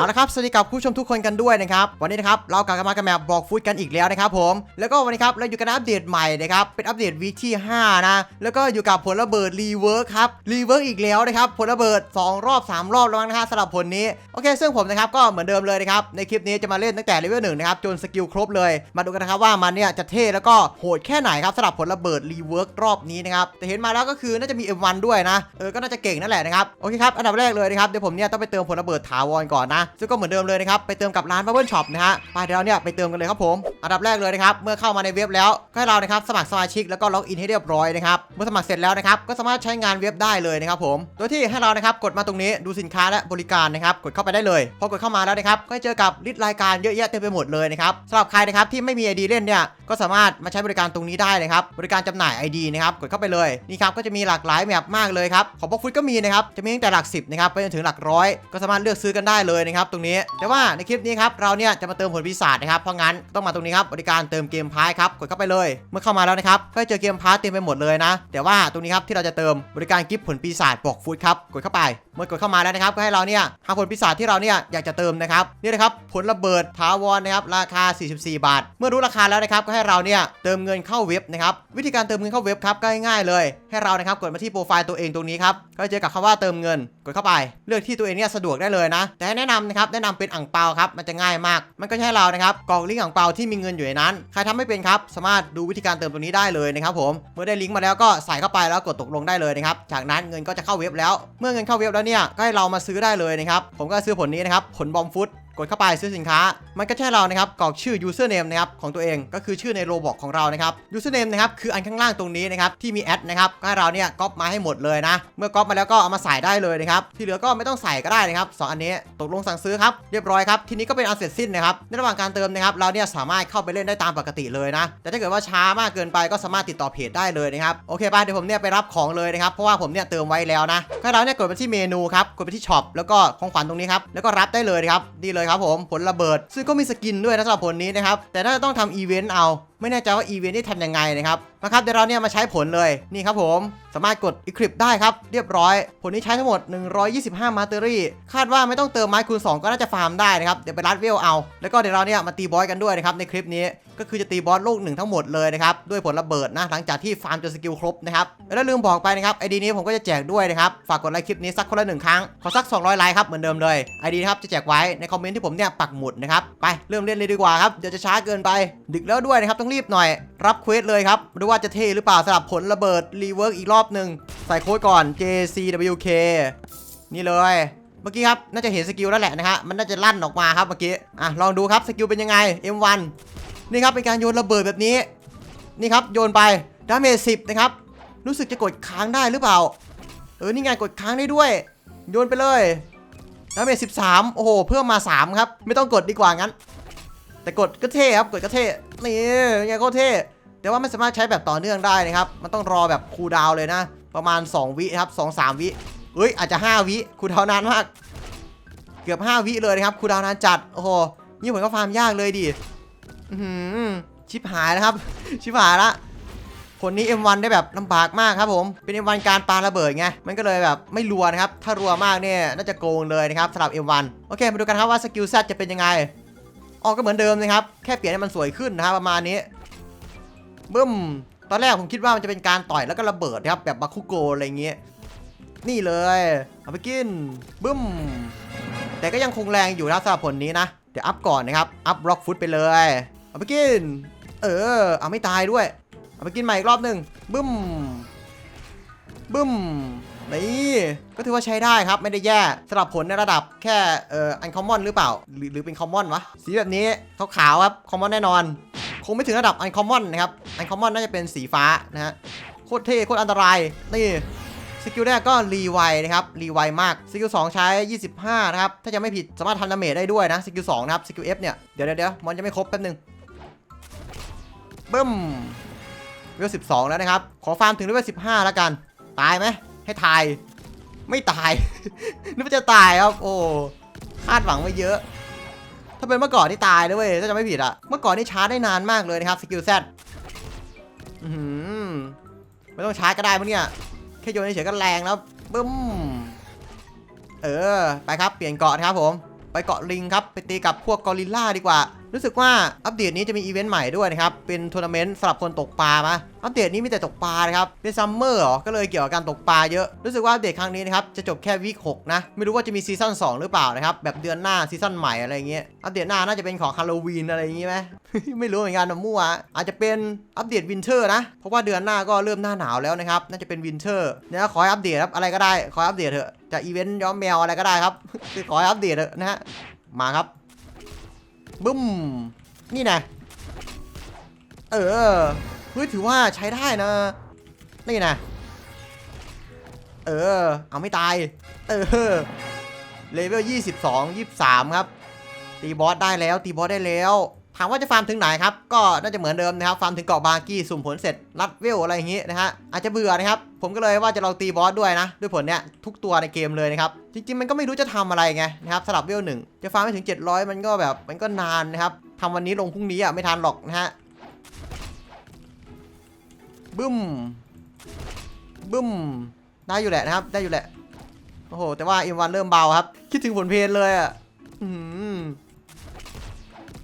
เอาละครับสวัสดีกับผู้ชมทุกคนกันด้วยนะครับวันนี้นะครับเรากลับมากับแมปบอกฟูดกันอีกแล้วนะครับผมแล้วก็วันนี้ครับเราอยู่กันอัปเดตใหม่นะครับเป็นอัปเดตวีคที่ 5 นะ แล้วก็อยู่กับผลระเบิดรีเวิร์คครับรีเวิร์คอีกแล้วนะครับผลระเบิด 2 รอบ 3 รอบแล้วนะฮะสำหรับผลนี้โอเค ซึ่งผมนะครับก็เหมือนเดิมเลยนะครับในคลิปนี้จะมาเล่นตั้งแต่เลเวลหนึ่งนะครับจนสกิลครบเลยมาดูกันนะครับว่ามันเนี่ยจะเท่แล้วก็โหดแค่ไหนครับสำหรับผลระเบิดรีเวิร์ครอบนี้นะครับแต่เห็นมาแล้วก็คือน่าจะมี M1 ด้วยนะเออก็น่าจะเก่งนั่นแหละนะครับโอเคครับอันดับแรกเลยนะครับเดี๋ยวผมเนี่ยต้องไปเติมผลระเบิดถาวรก่อนนะซึ่งก็เหมือนเดิมเลยนะครับไปเติมกับร้าน Bubble Shop นะฮะไปเดี๋ยวเราเนี่ยไปเติมกันเลยครับผมอันดับแรกเลยนะครับ เมื่อเข้ามาในเว็บแล้วก็ให้เรานะครับสมัครสมาชิกแล้วก็ล็อกอินให้เรียบร้อยนะครับ เมื่อสมัครเสร็จแล้วนะครับก็สามารถใช้งานเว็บได้เลยนะครับผม โดยที่ให้เรานะครับกดมาตรงนี้ดูสินค้าและบริการนะครับกดเข้าไปได้เลยพอกดเข้ามาแล้วนะครับก็จะเจอกับลิสต์รายการเยอะแยะเต็มไปหมดเลยนะครับสำหรับใครนะครับที่ไม่มี ID เล่นเนี่ยก็สามารถมาใช้บริการตรงนี้ได้นะครับบริการจำหน่าย ID นะครับกดเข้าไปเลยนี่ครับก็จะมีหลากหลายแมปมากเลยครับของพวกฟุตก็มีนะครับจะมีตั้งแต่หลัก10นะครับไปจนถึงหลักร้อยก็สามารถเลือกซื้อกันได้เลยนะครับตรงนี้ แต่ว่าในคลิปนี้ครับเราเนี่ยจะมาเติมผลปีศาจนะครับเพราะงั้นต้องมาตรงนี้ครับบริการเติมเกมพายครับกดเข้าไปเลย เมื่อเข้ามาแล้วนะครับก็จะเจอเกมพาร์เต็มไปหมดเลยนะ แต่ว่าตรงนี้ครับที่เราจะเติมบริการกิฟต์ผลปีศาจบอกฟุตครับกดเข้าไป เมื่อกดเข้ามาแล้วนะครับก็ให้เราเนี่ยหาผลปีศาจที่เราเนี่ยอยากจะเติมนะครับนี่นะครับผลระเบิดถาวรนะครับราคา 44 บาท เมื่อรู้ราคาแล้วนะครับก็ให้เราเนี่ยเติมเงินเข้าเว็บนะครับวิธีการเติมเงินเข้าเว็บครับก็ง่ายๆเลย ให้เรานะครับกดมาที่โปรไฟล์ตัวเองตรงนี้ครับก็จะเจอกับคำว่าเติมเงินกดเข้าไป เลือกที่ตัวเองเนี่ยสะดวกได้เลยนะ แต่ให้แนะนำนะครับแนะนำเป็นอ่างเปาครับมันจะง่ายมาก มันก็ให้เรานะครับกรอกลิงก์อ่างเปาที่มีเงินอยู่ในนั้น ใครทำไม่เป็นครับ สามารถดูวิธีการเติมตรงนี้ได้เลยนะครับผม เมื่อได้ลิงก์มาแล้วก็ใส่เข้าไปแล้วกดตกลงได้เลยนะครับ จากนั้นเงินก็จะเข้าเว็บแล้ว เมื่อเงินเข้าเว็บแล้วเนี่ย ก็ให้เรามาซื้อได้เลยนะครับ ผมก็ซื้อผลนี้นะครับ ผลบอมฟุต กดเข้าไปซื้อสินค้า มันก็ให้เรานะครับกรอกชื่อ username นะครับของตัวเองก็คือชื่อในโรบอกของเรานะครับ username นะครับคืออันข้างล่างตรงนี้นะครับที่มีแอดนะครับให้เราเนี่ยก๊อปมาให้หมดเลยนะ เมื่อก๊อปมาแล้วก็เอามาใส่ได้เลยนะครับที่เหลือก็ไม่ต้องใส่ก็ได้นะครับสองอันนี้ตกลงสั่งซื้อครับเรียบร้อยครับทีนี้ก็เป็นอันเสร็จสิ้นนะครับในระหว่างการเติมนะครับเราเนี่ยสามารถเข้าไปเล่นได้ตามปกติเลยนะ แต่ถ้าเกิดว่าช้ามากเกินไปก็สามารถติดต่อเพจได้เลยนะครับโอเคป่ะเดี๋ยวผมเนี่ยไปรับของเลยนะครับเพราะว่าผมเนี่ยเติมไว้แล้วนะให้เราเนี่ยกดไปที่เมนูครับกดไปที่ช็อปแล้วก็ของขวัญตรงนี้ครับแล้วก็รับได้เลยครับนี่เลยครับผมผลระเบิดซึ่งก็มีสกินด้วยนะสำหรับผลนี้นะครับแต่น่าจะต้องทำอีเวนต์เอา ไม่แน่ใจว่าอีเวนต์นี่ทำยังไงนะครับนะครับเดี๋ยวเราเนี่ยมาใช้ผลเลยนี่ครับผมสามารถกด Equip ได้ครับ เรียบร้อย ผลนี้ใช้ทั้งหมด 125 มาเตอรี่คาดว่าไม่ต้องเติมไม้คูณ 2 ก็น่าจะฟาร์มได้นะครับ เดี๋ยวไปรัดเวลเอา แล้วก็เดี๋ยวเราเนี่ยมาตีบอสกันด้วยนะครับในคลิปนี้ก็คือจะตีบอสโลกหนึ่งทั้งหมดเลยนะครับ ด้วยผลระเบิดนะ หลังจากที่ฟาร์มจนสกิลครบนะครับ แล้วลืมบอกไปนะครับไอดีนี้ผมก็จะแจกด้วยนะครับ ฝากกดไลค์คลิปนี้สักคนละหนึ่งครั้ง ขอสัก 200 ไลค์ครับเหมือนเดิมเลยไอดีครับจะแจกไว้ในคอมเมนต์ที่ผมเนี่ยปักหมุดนะครับไปเริ่มเล่นเลยดีกว่าครับเดี๋ยวจะช้าเกินไปดึกแล้วด้วยนะครับต้องรีบหน่อย รับเควสเลยครับไม่รู้ว่าจะเทหรือเปล่าสำหรับผลระเบิดรีเวิร์กอีกรอบหนึ่งใส่โค้ดก่อน JCWK นี่เลย เมื่อกี้ครับ น่าจะเห็นสกิลแล้วแหละนะฮะมันน่าจะลั่นออกมาครับเมื่อกี้อะลองดูครับสกิลเป็นยังไง M1 นี่ครับเป็นการโยนระเบิดแบบนี้ นี่ครับโยนไปดาเมจ10นะครับรู้สึกจะกดค้างได้หรือเปล่า เออนี่ไงกดค้างได้ด้วย โยนไปเลยดาเมจ13 โอ้โห เพิ่มมา 3 ครับ ไม่ต้องกดดีกว่างั้น แต่กดก็เท่ครับกดก็เท่นี่ยังไงก็เท่แต่ว่าไม่สามารถใช้แบบต่อเนื่องได้นะครับ มันต้องรอแบบคูลดาวเลยนะ ประมาณ 2 วิครับ2 3 วิเฮ้ยอาจจะ 5 วิคูลดาวนานมาก เกือบ 5 วิเลยนะครับคูลดาวนานจัดโอ้โหนี่ผมก็ฟาร์มยากเลยดิหือชิบหายนะครับ ชิบหายละคนนี้ M1 ได้แบบลำบากมากครับผมเป็น M1 การปาระเบิดไงมันก็เลยแบบไม่รัวนะครับถ้ารัวมากเนี่ยน่าจะโกงเลยนะครับสำหรับ M1 โอเคมาดูกันครับว่าสกิล Z จะเป็นยังไง ออกก็เหมือนเดิมนะครับ แค่เปลี่ยนให้มันสวยขึ้นนะครับประมาณนี้บึ้ม ตอนแรกผมคิดว่ามันจะเป็นการต่อยแล้วก็ระเบิดนะครับแบบบาคุโกอะไรเงี้ย นี่เลย เอาไปกิน บึ้ม แต่ก็ยังคงแรงอยู่นะสำหรับผลนี้นะ เดี๋ยวอัพก่อนนะครับ อัพบล็อกฟุตไปเลย เอาไปกิน เออ เอาไม่ตายด้วย เอาไปกินใหม่อีกรอบหนึ่งบึ้ม บึ้ม นี่ก็ถือว่าใช้ได้ครับไม่ได้แย่สำหรับผลในระดับแค่เอ่ออันคอมมอนหรือเปล่า หรือหรือเป็นคอมมอนวะสีแบบนี้ขาวๆครับคอมมอนแน่นอน คงไม่ถึงระดับอันคอมมอนนะครับอันคอมมอนน่าจะเป็นสีฟ้านะฮะโคตรเท่โคตรอันตรายนี่สกิลแรกก็รีไวนะครับรีไวมากสกิล2ใช้ 25 นะครับ ถ้าจะไม่ผิดสามารถทำดาเมจได้ด้วยนะสกิล2นะครับสกิลเนี่ยเดี๋ยวเดี๋ยวเดี๋ยวมันจะไม่ครบแป๊บนึงบึ้มเลเวล12แล้วนะครับ ขอฟาร์มถึงเลเวล15แล้วกัน ตายไหม ให้ทาย ไม่ตาย นึกว่าจะตายครับ โอ้คาดหวังไว้เยอะ ถ้าเป็นเมื่อก่อนนี่ตายเลยเว้ยถ้าจะไม่ผิดอะเมื่อก่อนนี่ชาร์จได้นานมากเลยนะครับสกิล Z อือหือไม่ต้องชาร์จก็ได้มั้งเนี่ยแค่โยนเฉยๆก็แรงแล้วบึ้มเออ ไปครับ เปลี่ยนเกาะนะครับผม ไปเกาะลิงครับ ไปตีกับพวกกอริลลาดีกว่า รู้สึกว่าอัปเดตนี้จะมีอีเวนต์ใหม่ด้วยนะครับ เป็นทัวร์นาเมนต์สำหรับคนตกปลามาอัปเดตนี้มีแต่ตกปลานะครับ เป็นซัมเมอร์เหรอ ก็เลยเกี่ยวกับการตกปลาเยอะ รู้สึกว่าอัปเดตครั้งนี้นะครับ จะจบแค่วีคหกนะ ไม่รู้ว่าจะมีซีซั่น2หรือเปล่านะครับ แบบเดือนหน้าซีซั่นใหม่อะไรเงี้ย อัปเดตหน้าน่าจะเป็นของฮาโลวีนอะไรอย่างงี้ไหมไม่รู้เหมือนกันนะมั่ว อาจจะเป็นอัปเดตวินเทอร์นะ เพราะว่าเดือนหน้าก็เริ่มหน้าหนาวแล้วนะครับ น่าจะเป็นวินเทอร์เนี่ยขออัปเดตครับอะไรก็ได้ ขออัปเดตเถอะ จะอีเวนต์ย้อมแมวอะไรก็ได้ครับขออัปเดตเถอะนะฮะ มาครับ บึ้ม นี่นะ เออเฮ้ยถือว่าใช้ได้นะ นี่นะ เออ เอาไม่ตาย เออ เลเวล 22 23 ครับ ตีบอสได้แล้ว ตีบอสได้แล้ว ถามว่าจะฟาร์มถึงไหนครับ ก็น่าจะเหมือนเดิมนะครับ ฟาร์มถึงเกาะบาร์กี้สุ่มผลเสร็จรัดเวลอะไรอย่างงี้นะฮะ อาจจะเบื่อนะครับ ผมก็เลยว่าจะลองตีบอสด้วยนะ ด้วยผลเนี้ยทุกตัวในเกมเลยนะครับ จริงๆมันก็ไม่รู้จะทำอะไรไงนะครับสลับเวลหนึ่งจะฟาร์มไม่ถึง 700 มันก็แบบมันก็นานนะครับทำวันนี้ลงพรุ่งนี้อะไม่ทันหรอกนะฮะ บึ้ม บึ้ม ได้อยู่แหละนะครับ ได้อยู่แหละ โอ้โห แต่ว่าอิมวันเริ่มเบาครับ คิดถึงผลเพลนเลยอะ อืม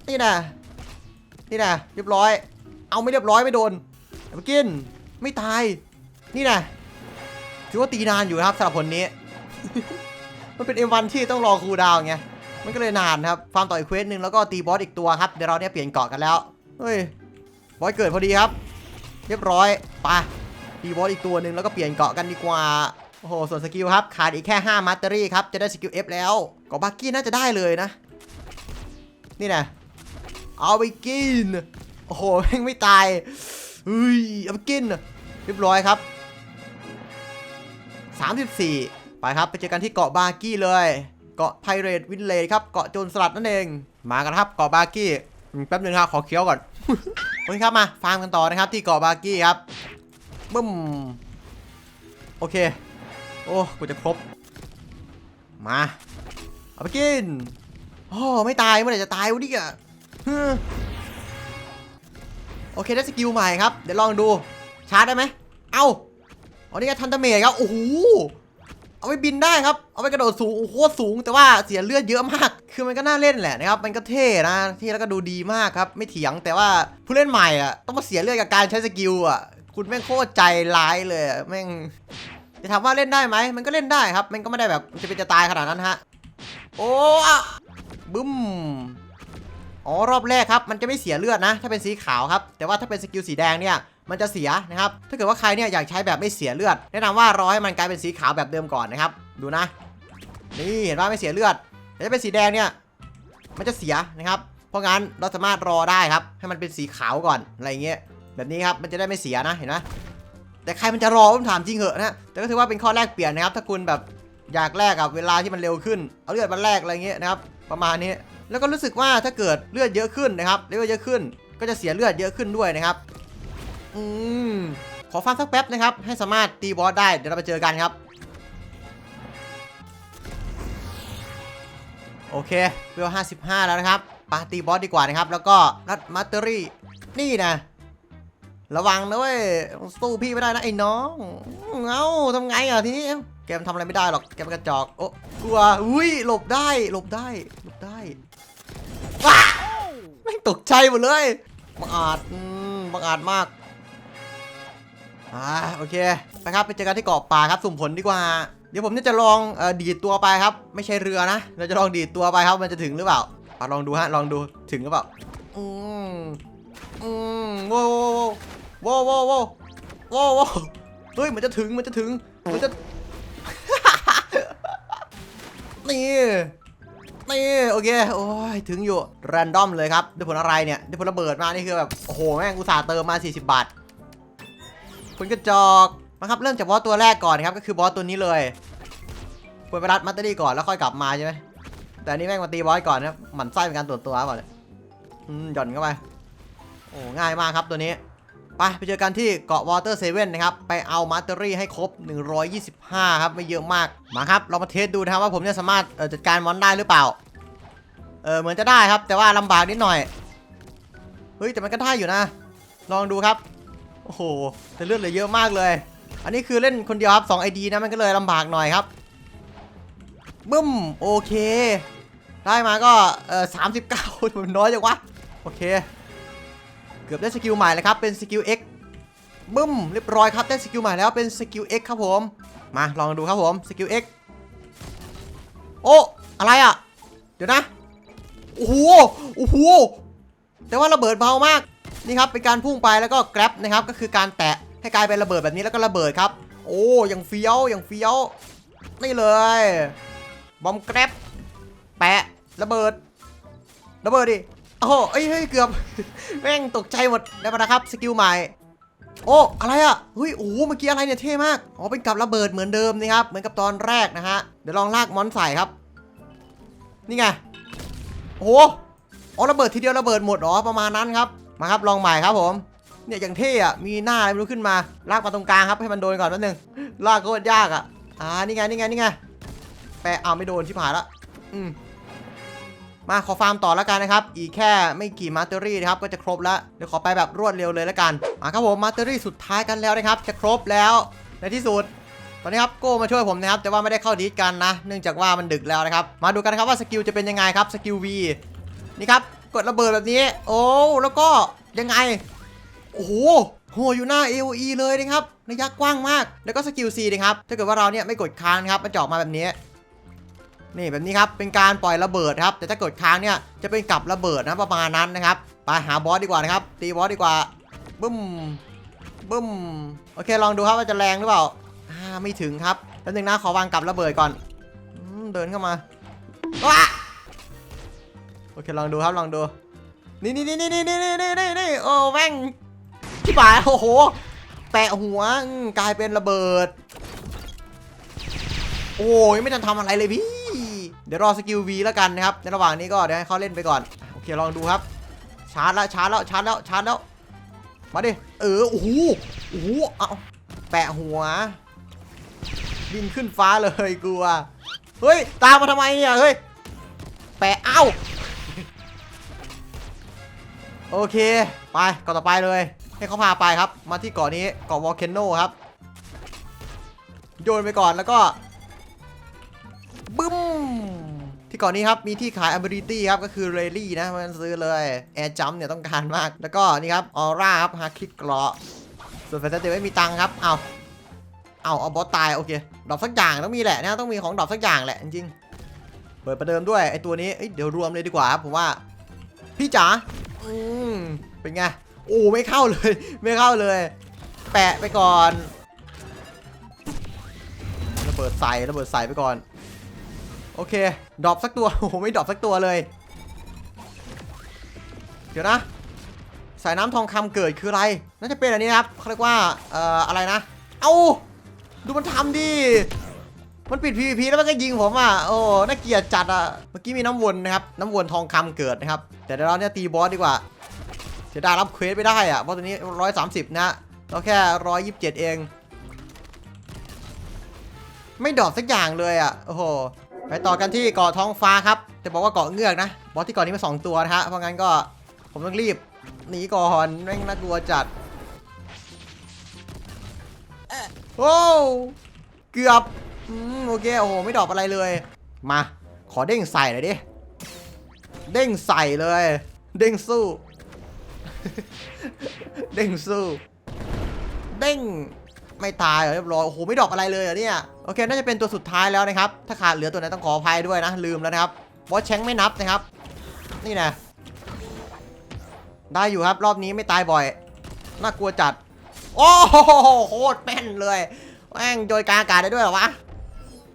นี่นะ นี่นะเรียบร้อย เอาไม่เรียบร้อยไม่โดนเอาไปกินไม่ตาย นี่นะถือว่าตีนานอยู่นะครับสำหรับผลนี้ มันเป็นเอวันที่ต้องรอคูดาวไง มันก็เลยนานครับ ฟาร์มต่ออีกเควสหนึ่งแล้วก็ตีบอสอีกตัวครับ เดี๋ยวเราเนี่ยเปลี่ยนเกาะกันแล้ว เฮ้ย บอสเกิดพอดีครับ เรียบร้อยไปตีบอสอีกตัวหนึ่งแล้วก็เปลี่ยนเกาะกันดีกว่า โอ้โห ส่วนสกิลครับ ขาดอีกแค่5มัตเตอรี่ครับ จะได้สกิล F แล้ว เกาะบักกี้น่าจะได้เลยนะ นี่นะ เอาไปกิน โอ้โหแม่งไม่ตายเฮ้ยเอาไปกิน เรียบร้อยครับ 34 ไปครับไปเจอกันที่เกาะบาร์กี้เลย เกาะไพเรตวินเลยครับ เกาะโจรสลัดนั่นเอง มากันครับเกาะบาร์กี้แป๊บนึงครับขอเคี้ยวก่อนโอเคครับมาฟาร์มกันต่อนะครับที่เกาะบาร์กี้ครับบึ้มโอเค โอ้กูจะครบ มา เอาไปกินโอ้ไม่ตายเมื่อไหร่จะตายวะเนี่ย โอเคได้สกิลใหม่ครับ เดี๋ยวลองดูชาร์จได้ไหม เอาเอานี่ไงทันตเมจครับ โอ้โห เอาไปบินได้ครับ เอาไปกระโดดสูง โอ้โหโคตรสูง แต่ว่าเสียเลือดเยอะมาก คือมันก็น่าเล่นแหละนะครับ มันก็เท่นะเท่แล้วก็ดูดีมากครับ ไม่เถียง แต่ว่าผู้เล่นใหม่อะ ต้องมาเสียเลือดกับการใช้สกิลอะ คุณแม่งโคตรใจร้ายเลย แม่ง จะถามว่าเล่นได้ไหม มันก็เล่นได้ครับ มันก็ไม่ได้แบบจะเป็นจะตายขนาดนั้นฮะ โอ้อะบึ้ม อ๋อรอบแรกครับมันจะไม่เสียเลือดนะ ถ้าเป็นสีขาวครับ แต่ว่าถ้าเป็นสกิลสีแดงเนี่ยมันจะเสียนะครับ ถ้าเกิดว่าใครเนี่ยอยากใช้แบบไม่เสียเลือด แนะนำว่ารอให้มันกลายเป็นสีขาวแบบเดิมก่อนนะครับ ดูนะ นี่เห็นว่าไม่เสียเลือด แต่ถ้าเป็นสีแดงเนี่ย มันจะเสียนะครับ เพราะงั้นเราสามารถรอได้ครับ ให้มันเป็นสีขาวก่อนอะไรเงี้ย แบบนี้ครับ มันจะได้ไม่เสียนะ เห็นไหมแต่ใครมันจะรอผมถามจริงเหอะนะ แต่ก็ถือว่าเป็นข้อแรกเปลี่ยนนะครับ ถ้าคุณแบบอยากแลกกับเวลาที่มันเร็วขึ้น เอาเลือดมาแลกอะไรเงี้ยนะครับ ประมาณนี้ แล้วก็รู้สึกว่าถ้าเกิดเลือดเยอะขึ้นนะครับเลือดเยอะขึ้น ก็จะเสียเลือดเยอะขึ้นด้วยนะครับ อืม ขอฟังสักแป๊บนะครับ ให้สามารถตีบอสได้ เดี๋ยวเราไปเจอกันครับ โอเคเวล55 แล้วนะครับปาตีบอสดีกว่านะครับ แล้วก็รัดมัตเตอรี่ นี่นะ ระวังนะเว้ย สู้พี่ไม่ได้นะไอ้น้อง เอ้าทำไงอะทีนี้เอ้าแกมทำอะไรไม่ได้หรอก แกมกระจอก โอ้กลัว อุ้ย หลบได้ หลบได้ หลบได้ ว้าแม่งตกใจหมดเลยบังอาจอืมบังอาจมากอ่าโอเคไปครับไปเจอกันที่เกาะป่าครับสุ่มผลดีกว่า เดี๋ยวผมจะลองอดีดตัวไปครับ ไม่ใช่เรือนะเราจะลองดีดตัวไปครับมันจะถึงหรือเปล่าอะลองดูฮะลองดูถึงหรือเปล่าอืมอืมโว้โว้โว้โว้โว้โว้เฮ้ยมันจะถึงมันจะถึงมันจะนี่ นี่โอเคโอ้ยถึงอยู่แรนดอมเลยครับได้ผลอะไรเนี่ยได้ผลระเบิดมานี่คือแบบโอ้โหแม่งกูสาห์เติมมา 40 บาทผลกระจอกมาครับเริ่มจากบอสตัวแรกก่อนครับก็คือบอสตัวนี้เลยควรไปรัดมัตเตอรี่ก่อนแล้วค่อยกลับมาใช่ไหมแต่อันนี้แม่งมาตีบอสก่อนนะหมั่นไส้เป็นการตรวจตัวก่อนเลยอืมหย่อนเข้าไปโอ้ง่ายมากครับตัวนี้ ไปไปเจอกันที่เกาะวอเตอร์เซเว่นนะครับ ไปเอามัตเตอรี่ให้ครบ 125 ครับ ไม่เยอะมาก มาครับ เรามาเทสดูนะครับว่าผมจะสามารถจัดการมอนได้หรือเปล่า เออเหมือนจะได้ครับ แต่ว่าลำบากนิดหน่อย เฮ้ย แต่มันก็ได้อยู่นะ ลองดูครับ โอ้โห แต่เลือดเหลือเยอะมากเลย อันนี้คือเล่นคนเดียวครับ2 ID นะมันก็เลยลำบากหน่อยครับบึ้มโอเค ได้มาก็เออสามสิบเก้ามันน้อยจังวะ โอเค เกือบได้สกิลใหม่แล้วครับเป็นสกิล X บึ้มเรียบร้อยครับได้สกิลใหม่แล้วเป็นสกิล X ครับผม มาลองดูครับผมสกิล X โอ้อะไรอะ เดี๋ยวนะโอ้โหโอ้โหแต่ว่าระเบิดเบามากนี่ครับเป็นการพุ่งไปแล้วก็แกร็บนะครับก็คือการแตะให้กลายเป็นระเบิดแบบนี้แล้วก็ระเบิดครับ โอ้ยังเฟี้ยวยังเฟี้ยวนี่เลยบอมแกร็บแปะระเบิดระเบิดดิ โอ้โหเอ้ยเฮ้ยเกือบแม่งตกใจหมดได้ปะนะครับสกิลใหม่โอ้อะไรอะเฮ้ยโอ้เมื่อกี้อะไรเนี่ยเท่มากอ๋อเป็นกับระเบิดเหมือนเดิมนะครับเหมือนกับตอนแรกนะฮะเดี๋ยวลองลากมอนใส่ครับ นี่ไงโอ้โหอ๋อระเบิดทีเดียวระเบิดหมดเหรอประมาณนั้นครับมาครับลองใหม่ครับผมเนี่ยอย่างเท่อะมีหน้าอะไรไม่รู้ขึ้นมาลากมาตรงกลางครับให้มันโดนก่อนแป๊บนึงลากโคตรยากอะอ่านี่ไงนี่ไงนี่ไงแปะเอาไม่โดนชิบหายละอืม มาขอฟาร์มต่อแล้วกันนะครับ อีกแค่ไม่กี่มาเตอรี่นะครับก็จะครบแล้วเดี๋ยวขอไปแบบรวดเร็วเลยแล้วกันมาครับผมมาเตอรี่สุดท้ายกันแล้วนะครับ จะครบแล้วในที่สุดตอนนี้ครับโก้มาช่วยผมนะครับแต่ว่าไม่ได้เข้าดีดกันนะ เนื่องจากว่ามันดึกแล้วนะครับ มาดูกันครับว่าสกิลจะเป็นยังไงครับสกิล V นี่ครับกดระเบิดแบบนี้ โอ้แล้วก็ยังไงโอ้โหโหอยู่หน้า AOE เลยนะครับระยะกว้างมาก แล้วก็สกิล C นะครับถ้าเกิดว่าเราเนี่ยไม่กดค้างนะครับมันจะออกมาแบบนี้ นี่แบบนี้ครับเป็นการปล่อยระเบิดครับ แต่ถ้าเกิดค้างเนี่ยจะเป็นกับระเบิดนะประมาณนั้นนะครับไปหาบอสดีกว่านะครับ ตีบอสดีกว่าบึ้มบึ้มโอเคลองดูครับว่าจะแรงหรือเปล่าอ่าไม่ถึงครับแป๊บนึงนะขอวางกับระเบิดก่อนอเดินเข้ามาว้าโอเคลองดูครับลองดูนี่นี่นี่นี่นี่นี่นี่นี่นี่โอ้แม่งที่ป่าโอ้โหแปะหัวกลายเป็นระเบิด โอ้ยไม่ทันทำอะไรเลยพี่ เดี๋ยวรอสกิล V แล้วกันนะครับ ในระหว่างนี้ก็เดี๋ยวให้เขาเล่นไปก่อน โอเค ลองดูครับ ชาร์จแล้ว ชาร์จแล้ว ชาร์จแล้ว ชาร์จแล้ว มาดิ เออ โอ้โห โอ้โห เอาแปะหัว บินขึ้นฟ้าเลยกลัว เฮ้ย ตามมาทำไมเนี่ย เฮ้ย แปะ เอ้า โอเค ไปเกาะต่อไปเลย ให้เขาพาไปครับ มาที่เกาะนี้ เกาะวอลเคนโนครับ โยนไปก่อนแล้วก็บึ้ม ที่กาะนี้ครับ มีที่ขาย ability ครับ ก็คือเรลลี่นะมันซื้อเลยแอร์จัมเนี่ยต้องการมาก แล้วก็นี่ครับออร่าครับฮาคิดกราะส่วนแฟนตาซีไม่มีตังครับเอาเอาเอาบอสตายโอเคดรอปสักอย่างต้องมีแหละนะต้องมีของดรอปสักอย่างแหละจริงเปิดประเดิมด้วยไอตัวนี้เอ้ยเดี๋ยวรวมเลยดีกว่าครับผมว่า พี่จ๋าอืมเป็นไงโอ้ไม่เข้าเลย ไม่เข้าเลย แปะไปก่อนระเบิดใส่ระเบิดใส่ไปก่อน โอเค ดรอปสักตัว โอ้โห ไม่ดรอปสักตัวเลย เดี๋ยวนะ สายน้ำทองคำเกิดคืออะไร น่าจะเป็นอันนี้นะครับเขาเรียกว่า เอ่อ อะไรนะ เอ้าดูมันทำดิ มันปิด PVP แล้วมันก็ยิงผมอะ โอ้ น่าเกลียดจัดอะ เมื่อกี้มีน้ำวนนะครับ น้ำวนทองคำเกิดนะครับ แต่เดี๋ยวเราเนี่ยตีบอสดีกว่าเสียดายรับเควสไม่ได้อะ เพราะตัวนี้ 130 นะ เราแค่ 127 เอง ไม่ดรอปสักอย่างเลยอะ โอ้โห ไปต่อกันที่เกาะท้องฟ้าครับจะบอกว่าเกาะเงือกนะบอสที่เกาะนี้มาสองตัวนะฮะเพราะงั้นก็ผมต้องรีบหนีก่อนแม่งน่ากลัวจัดโอ้เกือบอืมโอเคโอ้โหไม่ดรอปอะไรเลย มา ขอเด้งใส่หน่อยดิเด้งใส่เลย เด้งสู้ เด้งสู้ เด้ง ไม่ตายเหรอเรียบร้อยโอ้โหไม่ดรอปอะไรเลยเหรอเนี่ยโอเคน่าจะเป็นตัวสุดท้ายแล้วนะครับถ้าขาดเหลือตัวไหนต้องขออภัยด้วยนะลืมแล้วนะครับบอสแชงไม่นับนะครับ นี่นะได้อยู่ครับรอบนี้ไม่ตายบ่อย น่ากลัวจัด โอ้โหโคตรแม่นเลยแม่งโดยกางอากาศได้ด้วยเหรอวะ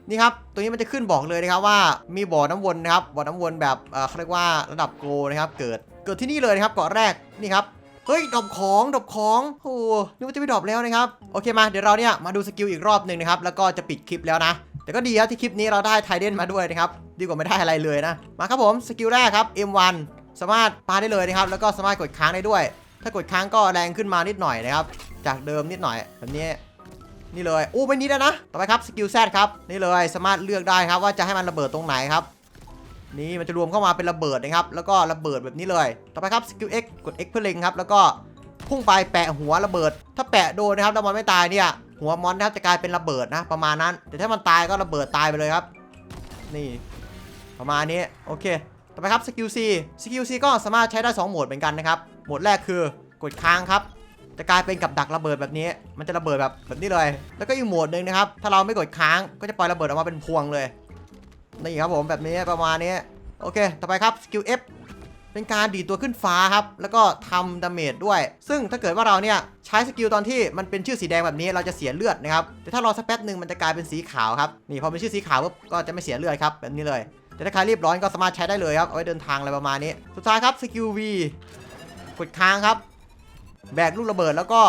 นี่ครับตัวนี้มันจะขึ้นบอกเลยนะครับว่ามีบ่อน้ำวนนะครับบ่อน้ำวนแบบเอ่อเขาเรียกว่าระดับโกลนะครับ เกิดเกิดที่นี่เลยนะครับเกาะแรกนี่ครับ เฮ้ยดรอปของดรอปของโอ้นึกว่าจะไม่ดรอปแล้วนะครับโอเคมาเดี๋ยวเราเนี่ยมาดูสกิลอีกรอบหนึ่งนะครับแล้วก็จะปิดคลิปแล้วนะ แต่ก็ดีครับที่คลิปนี้เราได้ไทเดนมาด้วยนะครับดีกว่าไม่ได้อะไรเลยนะมาครับผมสกิลแรกครับ M1 สามารถปาได้เลยนะครับแล้วก็สามารถกดค้างได้ด้วย ถ้ากดค้างก็แรงขึ้นมานิดหน่อยนะครับจากเดิมนิดหน่อยแบบนี้นี่เลยโอ้ไม่นิดแล้วนะต่อไปครับสกิลแซครับนี่เลยสามารถเลือกได้ครับว่าจะให้มันระเบิดตรงไหนครับ นี่มันจะรวมเข้ามาเป็นระเบิดนะครับ แล้วก็ระเบิดแบบนี้เลย ต่อไปครับสกิล X กด X เพื่อเล็งครับ แล้วก็พุ่งไปแปะหัวระเบิด ถ้าแปะโดนนะครับแล้วมันไม่ตายเนี่ย หัวมอนนะครับจะกลายเป็นระเบิดนะ ประมาณนั้น แต่ถ้ามันตายก็ระเบิดตายไปเลยครับ นี่ ประมาณนี้ โอเค ต่อไปครับสกิล C สกิล C ก็สามารถใช้ได้ 2 โหมดเหมือนกันนะครับ โหมดแรกคือกดค้างครับ จะกลายเป็นกับดักระเบิดแบบนี้ มันจะระเบิดแบบแบบนี้เลย แล้วก็อีกโหมดหนึ่งนะครับ ถ้าเราไม่กดค้างก็จะปล่อยระเบิดออกมาเป็นพวงเลย นี่ครับผมแบบนี้ประมาณนี้โอเค ต่อไปครับสกิล F เป็นการดีดตัวขึ้นฟ้าครับ แล้วก็ทำดาเมจด้วย ซึ่งถ้าเกิดว่าเราเนี่ยใช้สกิลตอนที่มันเป็นชื่อสีแดงแบบนี้เราจะเสียเลือดนะครับ แต่ถ้ารอสักแป๊บหนึ่งมันจะกลายเป็นสีขาวครับ นี่พอเป็นชื่อสีขาวปุ๊บก็จะไม่เสียเลือดครับแบบนี้เลย แต่ถ้าใครรีบร้อนก็สามารถใช้ได้เลยครับ เอาไว้เดินทางอะไรประมาณนี้ สุดท้ายครับสกิล V กดค้างครับ แบกลูกระเบิดแล้วก็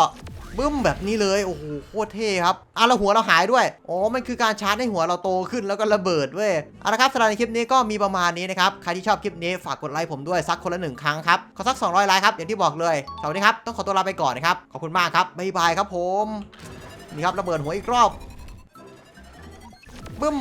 บึ้มแบบนี้เลยโอ้โหโคตรเท่ครับอะแล้วหัวเราหายด้วยอ๋อมันคือการชาร์จให้หัวเราโตขึ้นแล้วก็ระเบิดเว้ยเอาละครับสำหรับในคลิปนี้ก็มีประมาณนี้นะครับใครที่ชอบคลิปนี้ฝากกดไลค์ผมด้วยสักคนละหนึ่งครั้งครับขอสัก 200ไลค์ครับอย่างที่บอกเลยสวัสดีครับต้องขอตัวลาไปก่อนนะครับขอบคุณมากครับบ๊ายบายครับผมนี่ครับระเบิดหัวอีกรอบบึ้ม